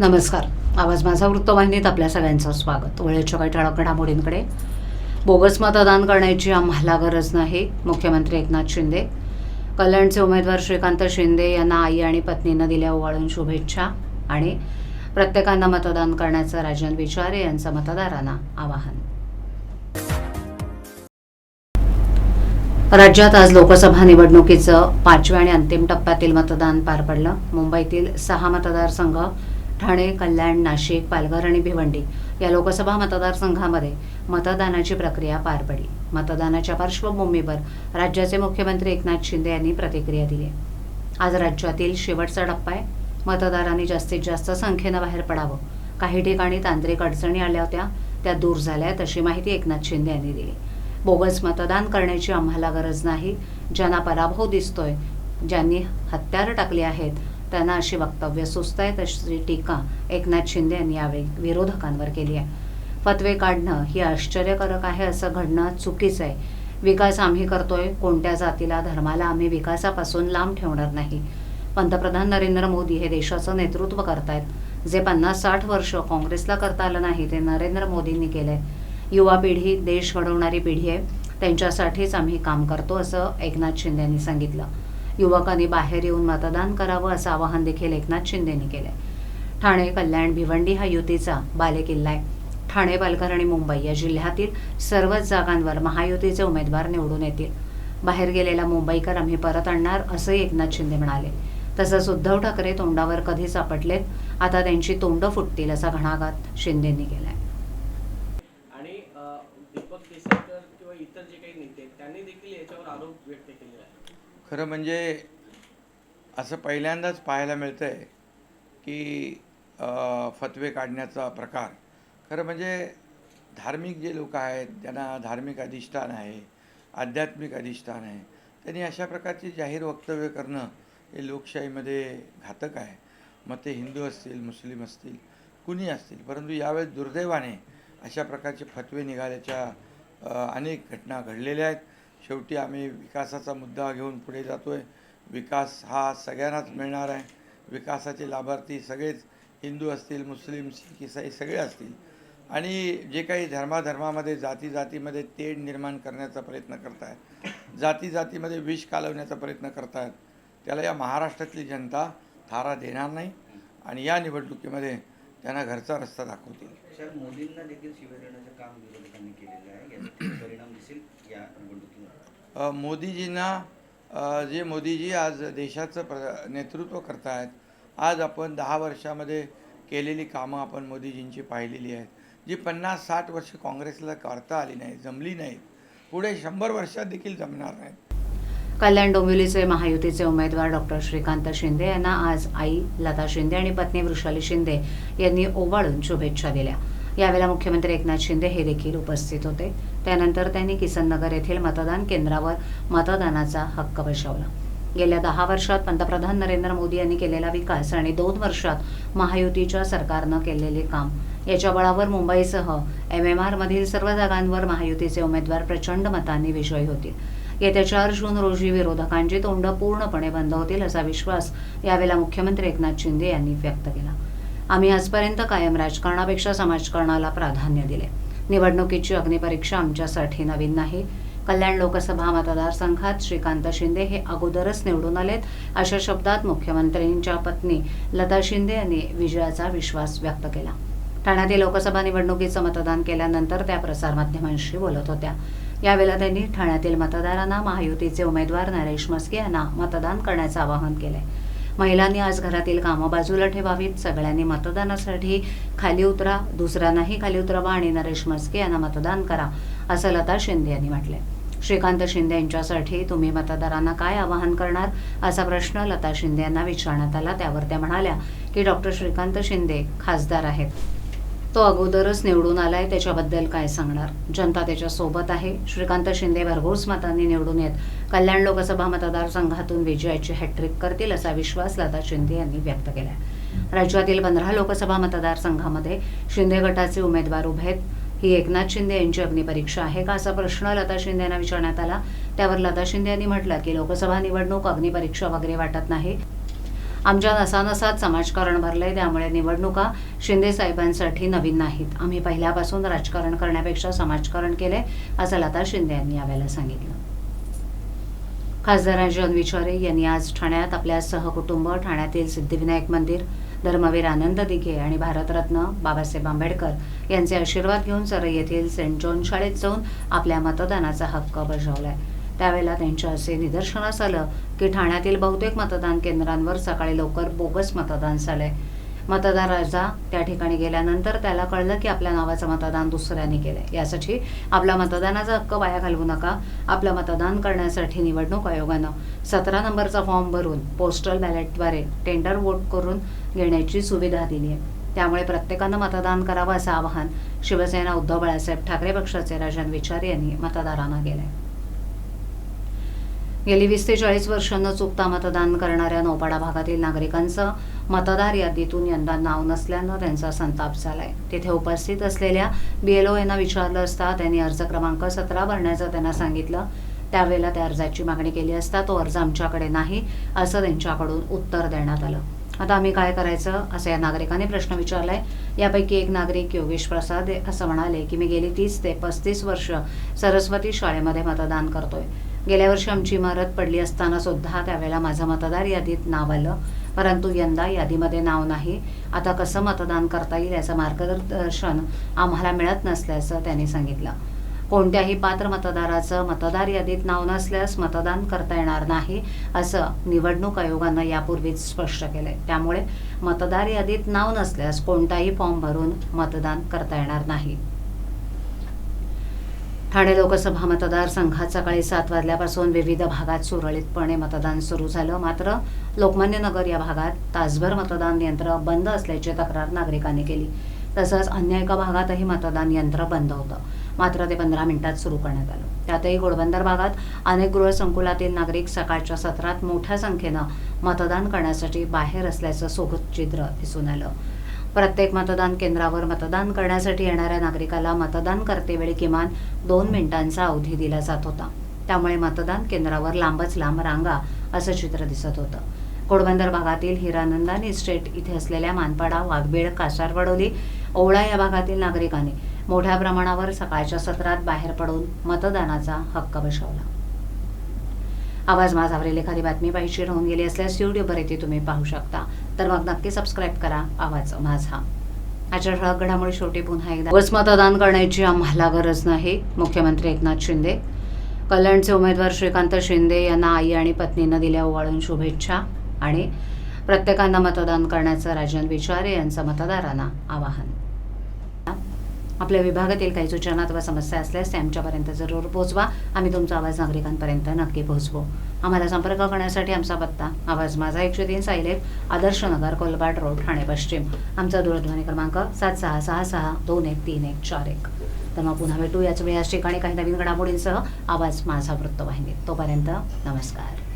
नमस्कार. आवाज माझा वृत्तवाहिनीत आपल्या सगळ्यांचं स्वागत. वेळेच्या काही ठळक घडामोडींकडे बोगस मतदान करण्याची आम्हाला गरज नाही मुख्यमंत्री एकनाथ शिंदे. कल्याणचे उमेदवार श्रीकांत शिंदे यांना आई आणि पत्नीनं दिल्या ओवाळून शुभेच्छा आणि प्रत्येकांना मतदान करण्याचं राजन विचारे यांचं मतदारांना आवाहन. राज्यात आज लोकसभा निवडणुकीचं पाचव्या आणि अंतिम टप्प्यातील मतदान पार पडलं. मुंबईतील सहा मतदारसंघ ठाणे कल्याण नाशिक पालघर आणि भिवंडी या लोकसभा मतदारसंघामध्ये मतदानाची प्रक्रिया पार पडली. मतदानाच्या पार्श्वभूमीवर राज्याचे मुख्यमंत्री एकनाथ शिंदे यांनी प्रतिक्रिया दिली. आज राज्यातील शेवटचा टप्पा आहे. मतदारांनी जास्तीत जास्त संख्येनं बाहेर पडावं. काही ठिकाणी तांत्रिक अडचणी आल्या होत्या त्या दूर झाल्या अशी माहिती एकनाथ शिंदे यांनी दिली. बोगस मतदान करण्याची आम्हाला गरज नाही. ज्यांना पराभव दिसतोय ज्यांनी हत्यारं टाकली आहेत त्यांना अशी वक्तव्य सुचत आहेत अशी टीका एकनाथ शिंदे यांनी यावेळी विरोधकांवर केली आहे. फतवे काढणं ही आश्चर्यकारक आहे असं घडणं चुकीचं आहे. विकास आम्ही करतोय कोणत्या जातीला धर्माला आम्ही विकासापासून लांब ठेवणार नाही. पंतप्रधान नरेंद्र मोदी हे देशाचं नेतृत्व करतायत. जे पन्नास साठ वर्ष काँग्रेसला करता आलं नाही ते नरेंद्र मोदींनी केलंय. युवा पिढी देश घडवणारी पिढी आहे. त्यांच्यासाठीच आम्ही काम करतो असं एकनाथ शिंदे यांनी सांगितलं. युवकांनी बाहेर येऊन मतदान करावं असं आवाहन देखील एकनाथ शिंदेंनी केलंय. ठाणे कल्याण भिवंडी हा युतीचा बालेकिल्ला आहे. ठाणे पालघर आणि मुंबई या जिल्ह्यातील सर्वच जागांवर महायुतीचे उमेदवार निवडून येतील. बाहेर गेलेला मुंबईकर आम्ही परत आणणार असंही एकनाथ शिंदे म्हणाले. तसंच उद्धव ठाकरे तोंडावर कधी सापडलेत आता त्यांची तोंड फुटतील असा घणाघात शिंदेंनी केलाय. आणि दीपक केसरकर किंवा इतर जे काही नेते त्यांनी देखील याच्यावर आरोप व्यक्त केले आहे खरं म्हणजे असं पहिल्यांदाच पाहायला मिळतं आहे की फतवे काढण्याचा प्रकार. खरं म्हणजे धार्मिक जे लोक आहेत त्यांना धार्मिक अधिष्ठान आहे आध्यात्मिक अधिष्ठान आहे त्यांनी अशा प्रकारची जाहीर वक्तव्य करणं हे लोकशाहीमध्ये घातक आहे. मग ते हिंदू असतील मुस्लिम असतील कुणी असतील परंतु यावेळेस दुर्दैवाने अशा प्रकारचे फतवे निघाल्याच्या अनेक घटना घडलेल्या आहेत. शेवटी आम्ही विकासाचा मुद्दा घेऊन पुढे जातो आहे विकास हा सगळ्यांनाच मिळणार आहे. विकासाचे लाभार्थी सगळेच हिंदू असतील मुस्लिम सिख इसाई सगळे असतील. आणि जे काही धर्माधर्मामध्ये जाती जातीमध्ये तेढ निर्माण करण्याचा प्रयत्न करतायत जाती जातीमध्ये विष कालवण्याचा प्रयत्न करतायत त्याला या महाराष्ट्रातली जनता थारा देणार नाही आणि या निवडणुकीमध्ये त्यांना घरचा रस्ता दाखवतील. मोदींना देखील शिवाय काम विरोधकांनी केलेलं आहे. परिणाम दिसेल या निवडणुकीत? मोदीजींना जे मोदीजी आज देशाचं प्र नेतृत्व करतायत आज आपण दहा वर्षामध्ये केलेली कामं आपण मोदीजींची पाहिलेली आहेत. जी पन्नास साठ वर्ष काँग्रेसला करता आली नाही जमली नाहीत. पुढे शंभर वर्षात देखील जमणार नाहीत. कल्याण डोंबिवलीचे महायुतीचे उमेदवार डॉक्टर श्रीकांत शिंदे यांना आज आई लता शिंदे आणि पत्नी वृषाली शिंदे यांनी ओवाळून शुभेच्छा दिल्या. यावेळेला मुख्यमंत्री एकनाथ शिंदे हे देखील उपस्थित होते. त्यानंतर त्यांनी किसननगर येथील मतदान केंद्रावर मतदानाचा हक्क बजावला. गेल्या दहा वर्षात पंतप्रधान नरेंद्र मोदी यांनी केलेला विकास आणि दोन वर्षात महायुतीच्या सरकारनं केलेले काम याच्या बळावर मुंबईसह एम एम आरमधील सर्व जागांवर महायुतीचे उमेदवार प्रचंड मतांनी विजयी होतील. येत्या चार जून रोजी विरोधकांची तोंड पूर्णपणे बंद होतील असा विश्वास यावेळेला मुख्यमंत्री एकनाथ शिंदे यांनी व्यक्त केला. आम्ही आजपर्यंत कायम राजकारणापेक्षा समाजकारणाला प्राधान्य दिले. निवडणुकीची अग्निपरीक्षा आमच्यासाठी नवीन नाही. कल्याण लोकसभा मतदारसंघात श्रीकांत शिंदे हे अगोदरच निवडून आलेत अशा शब्दात मुख्यमंत्र्यांच्या पत्नी लता शिंदे यांनी विजयाचा विश्वास व्यक्त केला. ठाण्यातील लोकसभा निवडणुकीचं मतदान केल्यानंतर त्या प्रसारमाध्यमांशी बोलत होत्या. यावेळेला त्यांनी ठाण्यातील मतदारांना महायुतीचे उमेदवार नरेश मस्के यांना मतदान करण्याचं आवाहन केलंय. महिलांनी आज घरातील कामं बाजूला ठेवावीत. सगळ्यांनी मतदानासाठी खाली उतरा. दुसऱ्यांनाही खाली उतरावा आणि नरेश म्हस्के यांना मतदान करा असं लता शिंदे यांनी म्हटलंय. श्रीकांत शिंदे यांच्यासाठी तुम्ही मतदारांना काय आवाहन करणार? असा प्रश्न लता शिंदे यांना विचारण्यात आला. त्यावर त्या म्हणाल्या की डॉक्टर श्रीकांत शिंदे खासदार आहेत. तो अगोदरच निवडून आलाय त्याच्याबद्दल काय सांगणार? जनता त्याच्या सोबत आहे. श्रीकांत शिंदे भरघोस मतांनी निवडून येत. कल्याण लोकसभा मतदारसंघातून विजयाची हॅट्रिक करतील असा विश्वास लता शिंदे यांनी व्यक्त केला राज्यातील पंधरा लोकसभा मतदारसंघामध्ये शिंदे गटाचे उमेदवार उभे आहेत. ही एकनाथ शिंदे यांची अग्निपरीक्षा आहे का असा प्रश्न लता शिंदे यांना विचारण्यात आला. त्यावर लता शिंदे यांनी म्हटलं की लोकसभा निवडणूक अग्निपरीक्षा वगैरे वाटत नाही. आमच्या नसानसात समाजकारण भरलंय त्यामुळे निवडणुका शिंदे साहेबांसाठी नवीन नाहीत. आम्ही पहिल्यापासून राजकारण करण्यापेक्षा समाजकारण केलंय असं लता शिंदे यांनी यावेळेला सांगितलं. खासदार राजन विचारे यांनी आज ठाण्यात आपल्या सहकुटुंब ठाण्यातील सिद्धिविनायक मंदिर धर्मवीर आनंद दिघे आणि भारतरत्न बाबासाहेब आंबेडकर यांचे आशीर्वाद घेऊन सर येथील सेंट जॉन शाळेत जाऊन आपल्या मतदानाचा हक्क बजावलाय. त्यावेळेला त्यांच्या असे निदर्शनास आलं की ठाण्यातील बहुतेक मतदान केंद्रांवर सकाळी लवकर बोगस मतदान झालंय. मतदार राजा त्या ठिकाणी गेल्यानंतर त्याला कळलं की आपल्या नावाचं मतदान दुसऱ्याने केलंय. यासाठी आपला मतदानाचा हक्क वाया घालवू नका. आपलं मतदान करण्यासाठी निवडणूक आयोगानं सतरा नंबरचा फॉर्म भरून पोस्टल बॅलेटद्वारे टेंडर वोट करून घेण्याची सुविधा दिली आहे त्यामुळे प्रत्येकानं मतदान करावं असं आवाहन शिवसेना उद्धव बाळासाहेब ठाकरे पक्षाचे राजन विचार यांनी मतदारांना केलंय. गेली वीस ते चाळीस वर्ष न चुकता मतदान करणाऱ्या नौपाडा भागातील नागरिकांचं मतदार यादीतून यंदा नाव नसल्यानं त्यांचा संताप झालाय. तिथे उपस्थित असलेल्या बीएलओ यांना विचारलं असता त्यांनी अर्ज क्रमांक सतरा भरण्याचं त्यांना सांगितलं. त्यावेळेला त्या अर्जाची मागणी केली असता तो अर्ज आमच्याकडे नाही असं त्यांच्याकडून उत्तर देण्यात आलं. आता आम्ही काय करायचं? असं या नागरिकाने प्रश्न विचारलाय. यापैकी एक नागरिक योगेश प्रसाद असं म्हणाले की मी गेली तीस ते पस्तीस वर्ष सरस्वती शाळेमध्ये मतदान करतोय. गेल्या वर्षी आमची इमारत पडली असताना सुद्धा त्यावेळेला माझं मतदार यादीत नाव आलं. परंतु यंदा यादीमध्ये नाव नाही. आता कसं मतदान करता येईल याचं मार्गदर्शन आम्हाला मिळत नसल्याचं त्यांनी सांगितलं. कोणत्याही पात्र मतदाराचं मतदार यादीत नाव नसल्यास मतदान करता येणार नाही असं निवडणूक आयोगानं यापूर्वीच स्पष्ट केलंय. त्यामुळे मतदार यादीत नाव नसल्यास कोणताही फॉर्म भरून मतदान करता येणार नाही. ठाणे लोकसभा मतदारसंघात सकाळी सात वाजल्यापासून विविध भागात सुरळीतपणे मतदान सुरू झालं. मात्र लोकमान्य नगर या भागात तासभर मतदान यंत्र बंद असल्याची तक्रार नागरिकांनी केली. तसंच अन्य एका भागातही मतदान यंत्र बंद होतं. मात्र ते पंधरा मिनिटात सुरू करण्यात आलं. त्यातही घोडबंदर भागात अनेक गृहसंकुलातील नागरिक सकाळच्या सत्रात मोठ्या संख्येनं मतदान करण्यासाठी बाहेर असल्याचं सोबत चित्र दिसून आलं. प्रत्येक मतदान केंद्रावर मतदान करण्यासाठी येणाऱ्या नागरिकाला मतदान करतेवेळी किमान दोन मिनिटांचा अवधी दिला जात होता. त्यामुळे मतदान केंद्रावर लांबच लांब रांगा असं चित्र दिसत होतं. घोडबंदर भागातील हिरानंदानी इस्टेट इथे असलेल्या मानपाडा वाघबीड कासारवडोली ओवळा या भागातील नागरिकांनी मोठ्या प्रमाणावर सकाळच्या सत्रात बाहेर पडून मतदानाचा हक्क बजावला. आवाज माझावरील एखादी बातमी पाहिजे राहून गेली असल्यास युट्यूबवर येथे तुम्ही पाहू शकता. तर मग नक्की सबस्क्राईब करा आवाज माझा. आजच्या ठळक घडामोडी शेवटी पुन्हा एकदा. बस मतदान करण्याची आम्हाला गरज नाही मुख्यमंत्री एकनाथ शिंदे. कल्याणचे उमेदवार श्रीकांत शिंदे यांना आई आणि पत्नीनं दिल्या ओवाळून शुभेच्छा आणि प्रत्येकांना मतदान करण्याचं राजन विचारे यांचं मतदारांना आवाहन. आपल्या विभागातील काही सूचना अथवा समस्या असल्यास ते आमच्यापर्यंत जरूर पोहोचवा. आम्ही तुमचा आवाज नागरिकांपर्यंत नक्की पोहोचवू. आम्हाला संपर्क करण्यासाठी आमचा पत्ता आवाज माझा एकशे तीन साईलेफ आदर्श नगर कोलबाट रोड ठाणे पश्चिम. आमचा दूरध्वनी क्रमांक सात सहा सहा सहा दोन एक तीन एक चार एक. तर मग पुन्हा भेटू याच वेळी याच ठिकाणी काही नवीन घडामोडींसह. आवाज माझा वृत्तवाहिनीत तोपर्यंत नमस्कार.